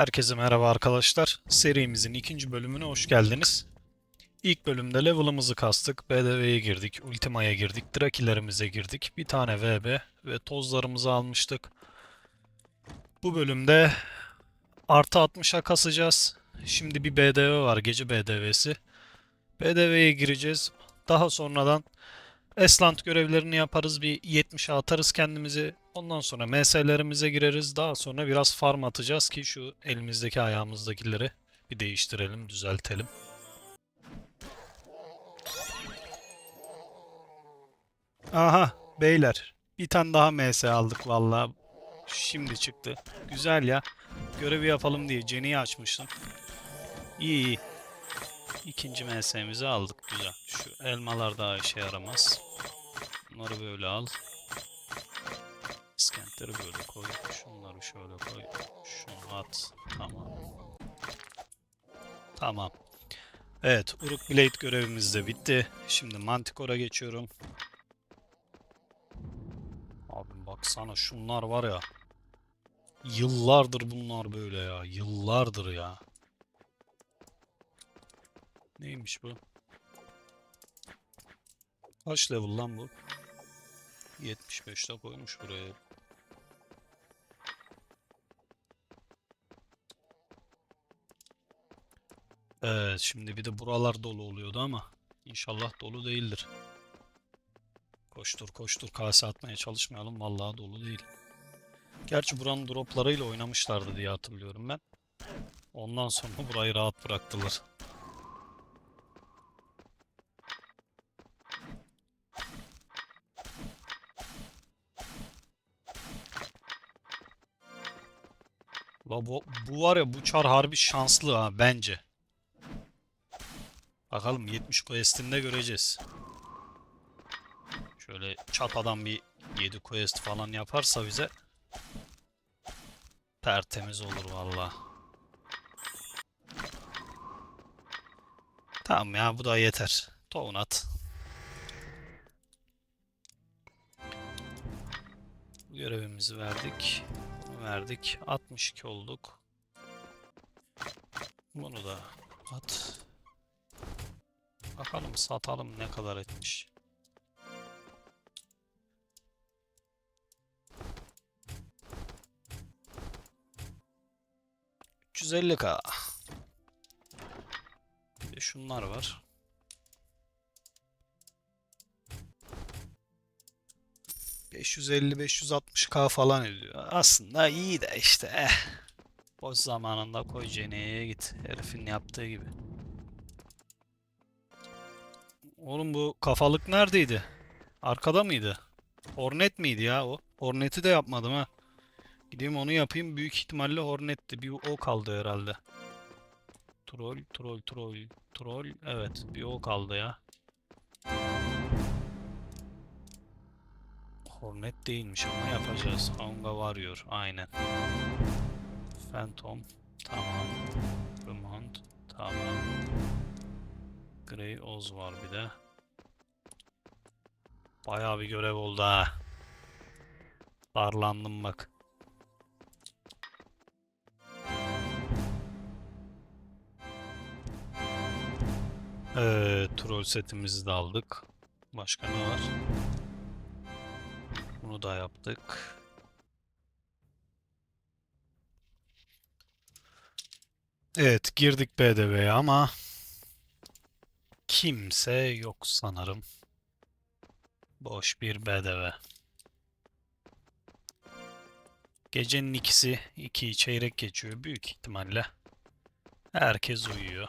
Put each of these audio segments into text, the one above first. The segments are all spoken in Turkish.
Herkese merhaba arkadaşlar. Serimizin ikinci bölümüne hoş geldiniz. İlk bölümde level'ımızı kastık, BDV'ye girdik, Ultima'ya girdik, Drakilerimize girdik, bir tane VB ve tozlarımızı almıştık. Bu bölümde artı 60'a kasacağız. Şimdi bir BDV var, gece BDV'si. BDV'ye gireceğiz. Daha sonradan Eslant görevlerini yaparız, bir 70'e atarız kendimizi. Ondan sonra MS'lerimize gireriz. Daha sonra biraz farm atacağız ki şu elimizdeki ayağımızdakileri bir değiştirelim, düzeltelim. Aha beyler bir tane daha MS aldık valla. Şimdi çıktı. Güzel ya. Görevi yapalım diye Jenny'i açmıştım. İyi iyi. İkinci MS'mizi aldık güzel. Şu elmalar daha işe yaramaz. Bunları böyle al. İskentleri böyle koy. Şunları şöyle koy. Şunu at. Tamam. Tamam. Evet, Uruk Blade görevimiz de bitti. Şimdi Manticore'a geçiyorum. Abi baksana şunlar var ya. Yıllardır bunlar böyle ya. Yıllardır ya. Neymiş bu? Kaç level lan bu? 75'te koymuş buraya. Evet, şimdi bir de buralar dolu oluyordu ama inşallah dolu değildir. Koştur koştur kase atmaya çalışmayalım. Vallahi dolu değil. Gerçi buranın droplarıyla oynamışlardı diye hatırlıyorum ben. Ondan sonra burayı rahat bıraktılar. La bu, bu var ya bu çar harbi şanslı ha bence. Bakalım 70 quest'inde göreceğiz. Şöyle çatadan bir 7 quest falan yaparsa bize tertemiz olur valla. Tamam ya bu da yeter. Tohum. Görevimizi verdik. Bunu verdik. 62 olduk. Bunu da at. Bakalım satalım ne kadar etmiş. ...350k. Bir de şunlar var. ...550-560k falan ediyor. Aslında iyi de işte eh. Boş zamanında koy Jenny'ye git. Herifin yaptığı gibi. Oğlum bu kafalık neredeydi? Arkada mıydı? Hornet miydi ya o? Hornet'i de yapmadım ha. Gideyim onu yapayım. Büyük ihtimalle Hornet'ti. Bir o kaldı herhalde. Troll, troll, troll, troll. Evet, bir o kaldı ya. Hornet değilmiş ama yapacağız. Honga varıyor. Aynen. Phantom. Tamam. Remont. Tamam. Grey Oz var bir de. Bayağı bir görev oldu ha. Darlandım bak. Ee, troll setimizi de aldık. Başka ne var? Bunu da yaptık. Evet, girdik BDV'ye ama kimse yok sanırım. Boş bir BDV. Gecenin ikisi, iki çeyrek geçiyor büyük ihtimalle. Herkes uyuyor.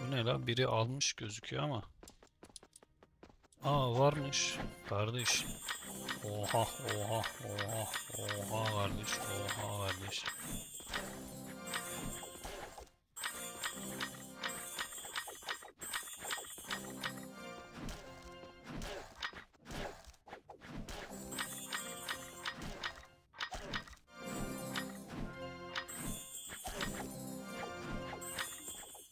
Bu ne la? Biri almış gözüküyor ama. Aa varmış. Kardeş. Oha oha oha oha kardeş oha kardeş.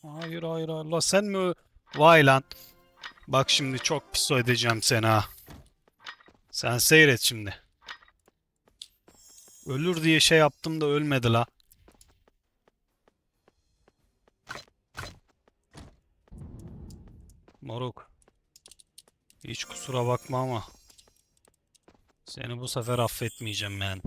Hayır hayır Allah sen mi? Vay lan. Bak şimdi çok pis edeceğim seni ha. Sen seyret şimdi. Ölür diye şey yaptım da ölmedi la. Moruk. Hiç kusura bakma ama. Seni bu sefer affetmeyeceğim yani.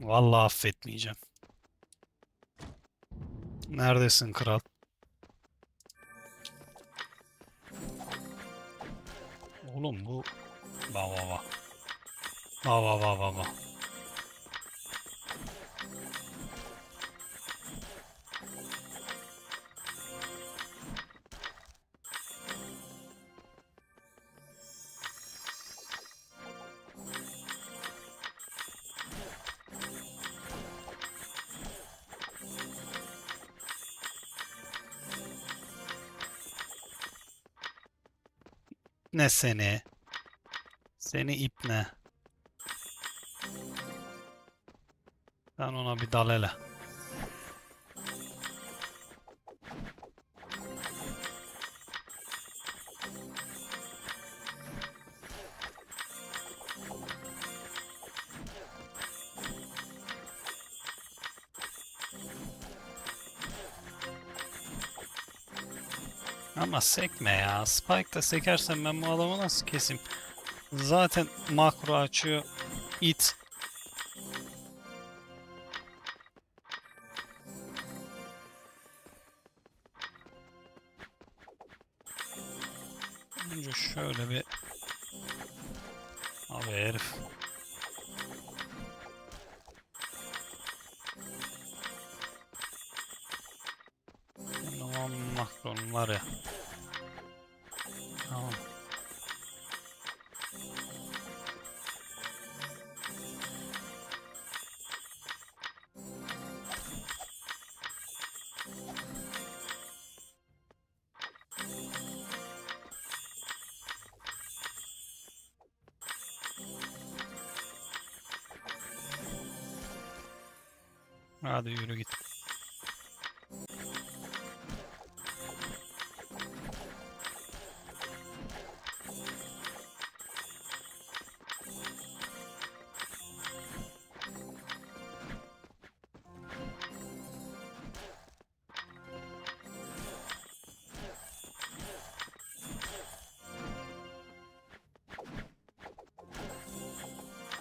Vallahi affetmeyeceğim. Neredesin kral? 恐怖哇哇哇。哇哇哇哇哇。Ne seni? Seni ipne. Sen ona bir dal hele. Ama sekme ya. Spike'da sekersen ben bu adamı nasıl keseyim? Zaten makro açıyor. It. Var ya. Tamam. Hadi yürü git.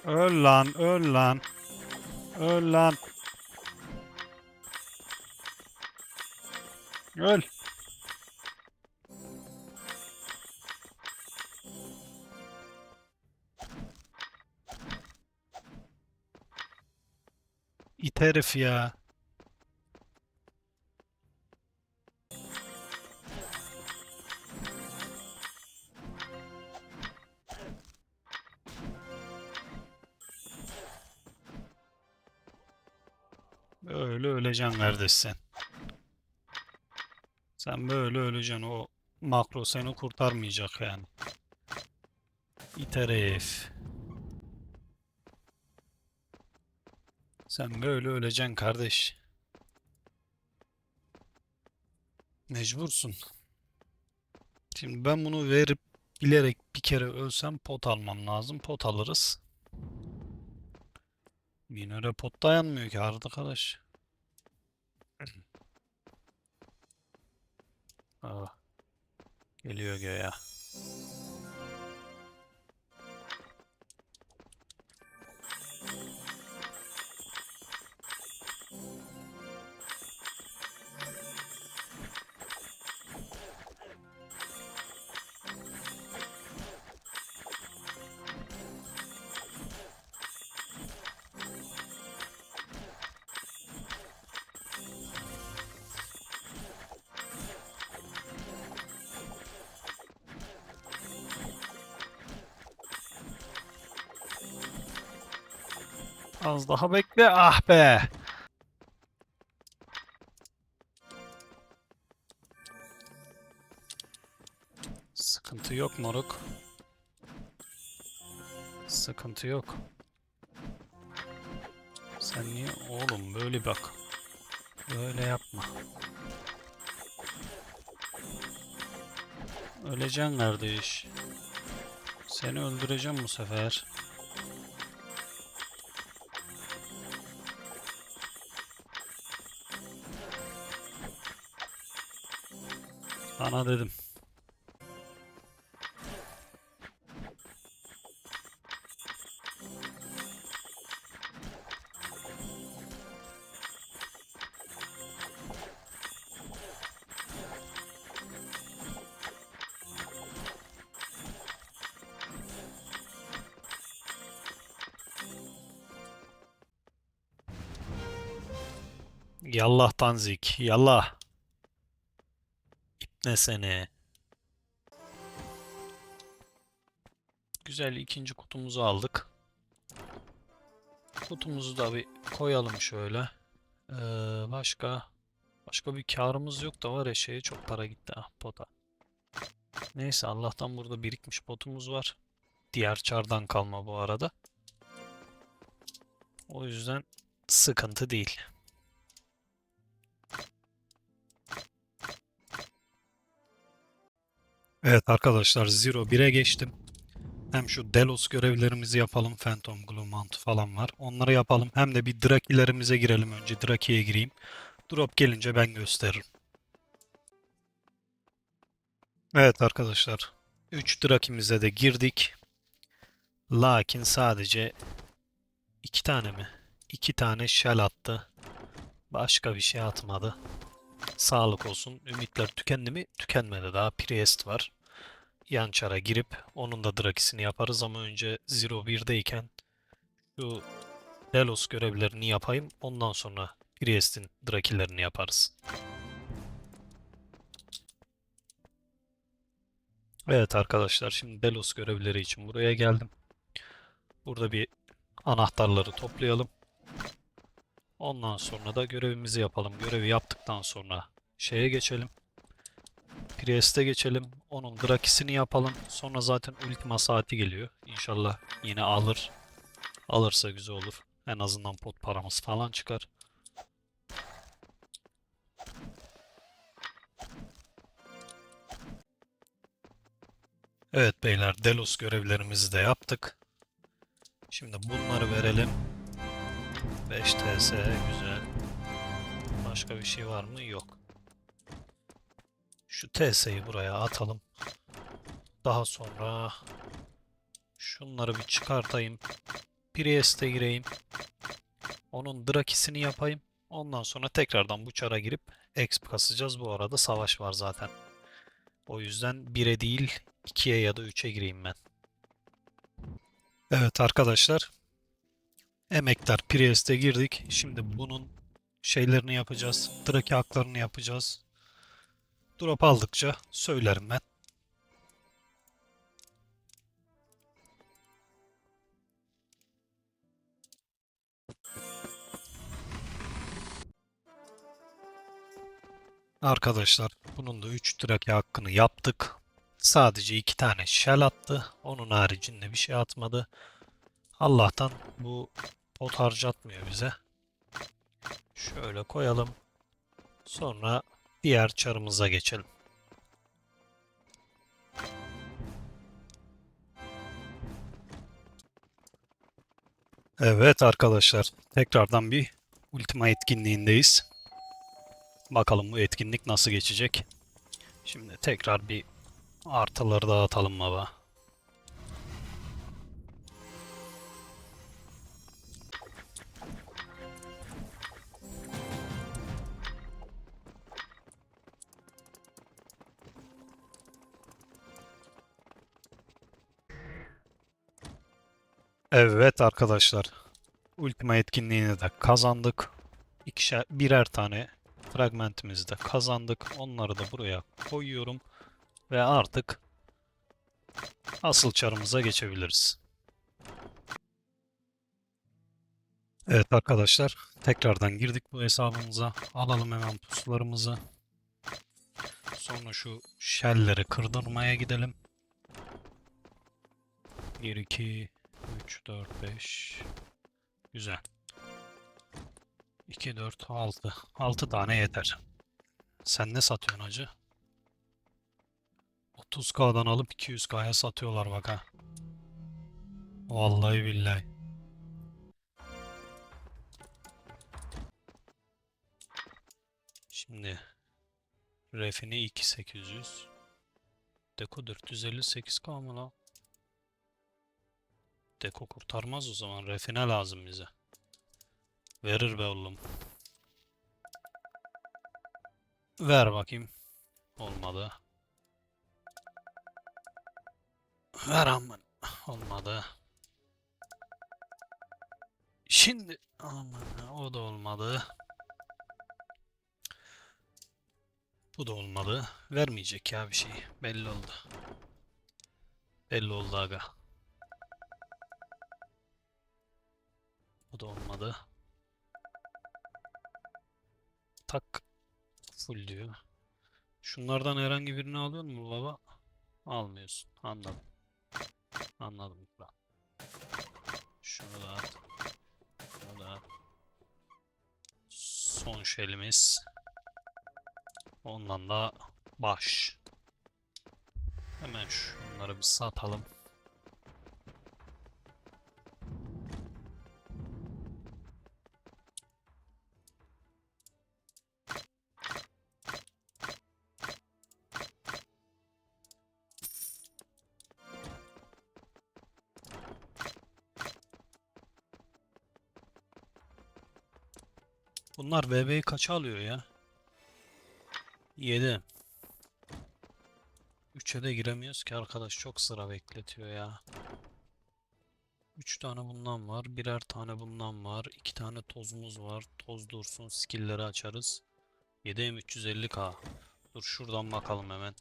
Öl lan, öl lan. Öl lan. Öl. İt herif ya. Öyle öleceksin kardeş sen. Sen böyle öleceksin. O makro seni kurtarmayacak yani. İt herif. Sen böyle öleceksin kardeş. Mecbursun. Şimdi ben bunu verip bilerek bir kere ölsem pot almam lazım. Pot alırız. Minöre pot dayanmıyor ki arkadaş. Aa, geliyor göğe. Az daha bekle. Ah be. Sıkıntı yok moruk. Sıkıntı yok. Sen niye oğlum böyle bak. Böyle yapma. Öleceksin kardeş. Seni öldüreceğim bu sefer. Sana dedim. Yallah Tanzik, yallah. İpne seni. Güzel ikinci kutumuzu aldık. Kutumuzu da bir koyalım şöyle. Ee, başka başka bir karımız yok da var ya şeye çok para gitti ah pota. Neyse Allah'tan burada birikmiş potumuz var. Diğer çardan kalma bu arada. O yüzden sıkıntı değil. Evet arkadaşlar Zero 1'e geçtim. Hem şu Delos görevlerimizi yapalım. Phantom Glue Mount falan var. Onları yapalım. Hem de bir Drakilerimize girelim önce. Draki'ye gireyim. Drop gelince ben gösteririm. Evet arkadaşlar. 3 Draki'mize de girdik. Lakin sadece 2 tane mi? 2 tane shell attı. Başka bir şey atmadı. Sağlık olsun. Ümitler tükendi mi? Tükenmedi daha. Priest var. Yan çara girip onun da drakisini yaparız ama önce Zero 1'deyken şu Delos görevlerini yapayım. Ondan sonra Priest'in drakilerini yaparız. Evet arkadaşlar şimdi Delos görevleri için buraya geldim. Burada bir anahtarları toplayalım. Ondan sonra da görevimizi yapalım. Görevi yaptıktan sonra şeye geçelim. Priest'e geçelim. Onun Drakisini yapalım. Sonra zaten Ultima saati geliyor. İnşallah yine alır. Alırsa güzel olur. En azından pot paramız falan çıkar. Evet beyler Delos görevlerimizi de yaptık. Şimdi bunları verelim. 5 TS güzel. Başka bir şey var mı? Yok. Şu TS'yi buraya atalım. Daha sonra şunları bir çıkartayım. Priest'e gireyim. Onun Drakisini yapayım. Ondan sonra tekrardan bu çara girip exp kasacağız. Bu arada savaş var zaten. O yüzden 1'e değil 2'ye ya da 3'e gireyim ben. Evet arkadaşlar. Emektar Priest'e girdik. Şimdi bunun şeylerini yapacağız. Draki haklarını yapacağız. Drop aldıkça söylerim ben. Arkadaşlar bunun da 3 draki hakkını yaptık. Sadece 2 tane shell attı. Onun haricinde bir şey atmadı. Allah'tan bu pot harcatmıyor bize. Şöyle koyalım. Sonra diğer çarımıza geçelim. Evet arkadaşlar, tekrardan bir Ultima etkinliğindeyiz. Bakalım bu etkinlik nasıl geçecek. Şimdi tekrar bir artıları dağıtalım baba. Evet arkadaşlar. Ultima etkinliğini de kazandık. İkişer, birer tane fragmentimizi de kazandık. Onları da buraya koyuyorum. Ve artık asıl çarımıza geçebiliriz. Evet arkadaşlar. Tekrardan girdik bu hesabımıza. Alalım hemen pusularımızı. Sonra şu shellleri kırdırmaya gidelim. 1, 2, 3, 4, 5. Güzel. 2, 4, 6. 6 tane yeter. Sen ne satıyorsun hacı? 30k'dan alıp 200k'ya satıyorlar bak ha. Vallahi billahi. Şimdi Refine 2800 Deko 458k mı lan? Deko kurtarmaz o zaman. Refine lazım bize. Verir be oğlum. Ver bakayım. Olmadı. Ver aman. Olmadı. Şimdi aman o da olmadı. Bu da olmadı. Vermeyecek ya bir şey. Belli oldu. Belli oldu aga. Bu da olmadı. Tak. Full diyor. Şunlardan herhangi birini alıyor mu baba? Almıyorsun. Anladım. Anladım. Şunu da at. Şunu da at. Son şelimiz. Ondan da baş. Hemen şunları bir satalım. Bunlar VB'yi kaça alıyor ya? 7. 3'e de giremiyoruz ki arkadaş çok sıra bekletiyor ya. 3 tane bundan var. Birer tane bundan var. 2 tane tozumuz var. Toz dursun. Skill'leri açarız. 7M 350k. Dur şuradan bakalım hemen.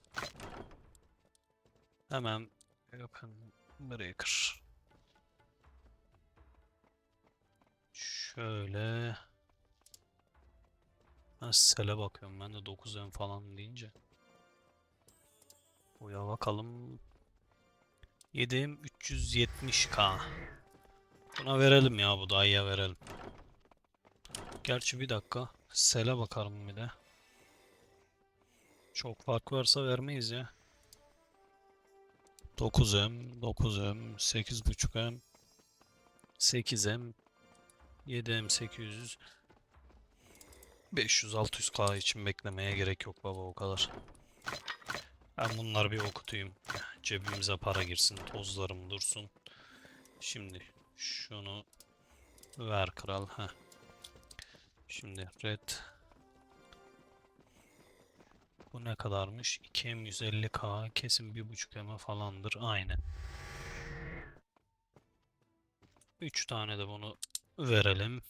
Hemen Open Breaker. Şöyle. Ha, sele bakıyorum ben de 9M falan deyince. Buya bakalım. 7M 370k. Buna verelim ya bu dayıya verelim. Gerçi bir dakika. Sele bakalım bir de. Çok fark varsa vermeyiz ya. 9M, 9M, 8.5M, 8M, 7M 800, 500-600k için beklemeye gerek yok baba o kadar. Ben bunları bir okutayım. Cebimize para girsin, tozlarım dursun. Şimdi şunu ver kral. Heh. Şimdi red. Bu ne kadarmış? 2M 150k kesin 1.5M falandır. Aynen. 3 tane de bunu verelim.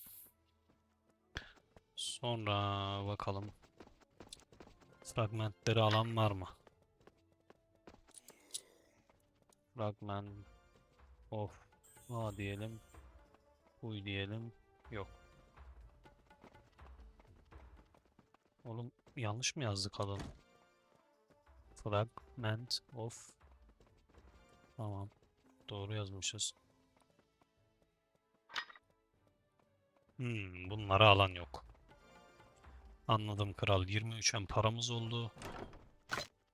Sonra bakalım. Fragmentleri alan var mı? Fragment of A diyelim. Huy diyelim. Yok. Oğlum yanlış mı yazdık adını? Fragment of Tamam. Doğru yazmışız. Hmm, bunları alan yok. Anladım kral. 23'en paramız oldu.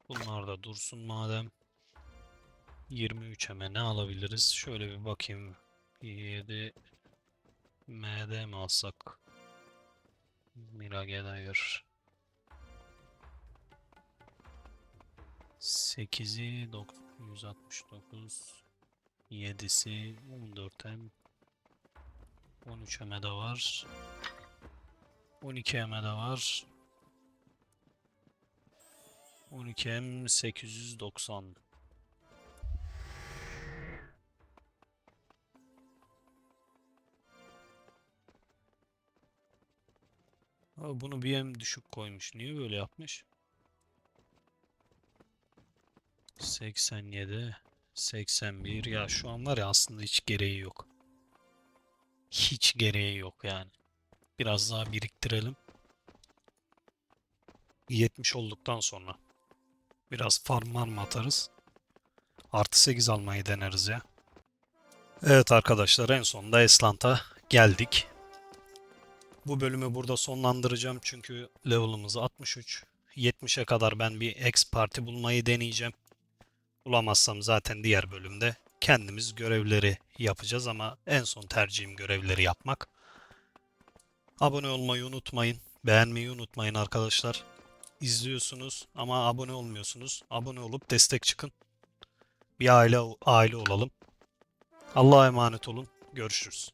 Bunlar da dursun madem. 23'e ne alabiliriz? Şöyle bir bakayım. 7 MD mi alsak? Mirage Dagger. 8'i 169 7'si 14M 13 de var 12 de var 12M 890 Abi bunu em düşük koymuş. Niye böyle yapmış? 87 81 ya şu an var ya aslında hiç gereği yok. Hiç gereği yok yani. Biraz daha biriktirelim. 70 olduktan sonra biraz farm mı atarız. Artı 8 almayı deneriz ya. Evet arkadaşlar en sonunda Eslant'a geldik. Bu bölümü burada sonlandıracağım çünkü level'ımız 63. 70'e kadar ben bir X parti bulmayı deneyeceğim. Bulamazsam zaten diğer bölümde kendimiz görevleri yapacağız ama en son tercihim görevleri yapmak. Abone olmayı unutmayın. Beğenmeyi unutmayın arkadaşlar. İzliyorsunuz ama abone olmuyorsunuz. Abone olup destek çıkın. Bir aile aile olalım. Allah'a emanet olun. Görüşürüz.